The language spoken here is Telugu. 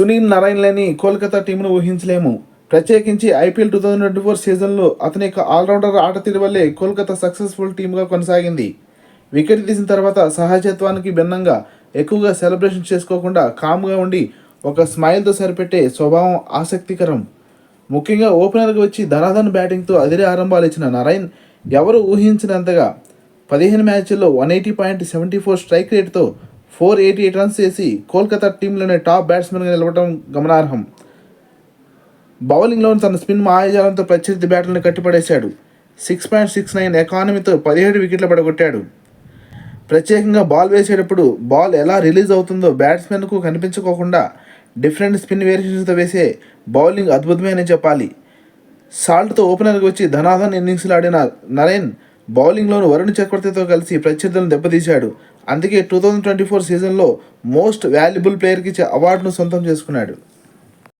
సునీల్ నారాయణ్ లేని కోల్కతా టీంను ఊహించలేము. ప్రత్యేకించి IPL two thousand twenty four సీజన్లో అతని యొక్క ఆల్రౌండర్ ఆట తీరు వల్లే కోల్కతా సక్సెస్ఫుల్ టీంగా కొనసాగింది. వికెట్ తీసిన తర్వాత సహజత్వానికి భిన్నంగా ఎక్కువగా సెలబ్రేషన్ చేసుకోకుండా కామ్గా ఉండి ఒక స్మైల్తో సరిపెట్టే స్వభావం ఆసక్తికరం. ముఖ్యంగా ఓపెనర్గా వచ్చి ధనాధన్ బ్యాటింగ్తో అదిరే ఆరంభాలు ఇచ్చిన నారాయణ్ ఎవరు ఊహించినంతగా పదిహేను మ్యాచ్ల్లో one eighty point seventy four strike రేట్తో four eighty eight runs చేసి కోల్కతా టీంలోనే టాప్ బ్యాట్స్మెన్గా నిలవడం గమనార్హం. బౌలింగ్లో తన స్పిన్ మాయాజాలంతో ప్రత్యర్థి బ్యాట్లను కట్టిపడేశాడు. సిక్స్ పాయింట్ సిక్స్ నైన్ ఎకానమీతో పదిహేడు వికెట్లు పడగొట్టాడు. ప్రత్యేకంగా బాల్ వేసేటప్పుడు బాల్ ఎలా రిలీజ్ అవుతుందో బ్యాట్స్మెన్కు కనిపించుకోకుండా డిఫరెంట్ స్పిన్ వేరియేషన్స్తో వేసే బౌలింగ్ అద్భుతమే చెప్పాలి. సాల్ట్తో ఓపెనర్కి వచ్చి ధనాధన్ ఇన్నింగ్స్లో ఆడిన నరేన్ బౌలింగ్లోను వరుణ్ చక్రవర్తితో కలిసి ప్రత్యర్థులను దెబ్బతీశాడు. అందుకే టూ థౌజండ్ ట్వంటీ ఫోర్ సీజన్లో మోస్ట్ వాల్యుబుల్ ప్లేయర్కి ఇచ్చే అవార్డును సొంతం చేసుకున్నాడు.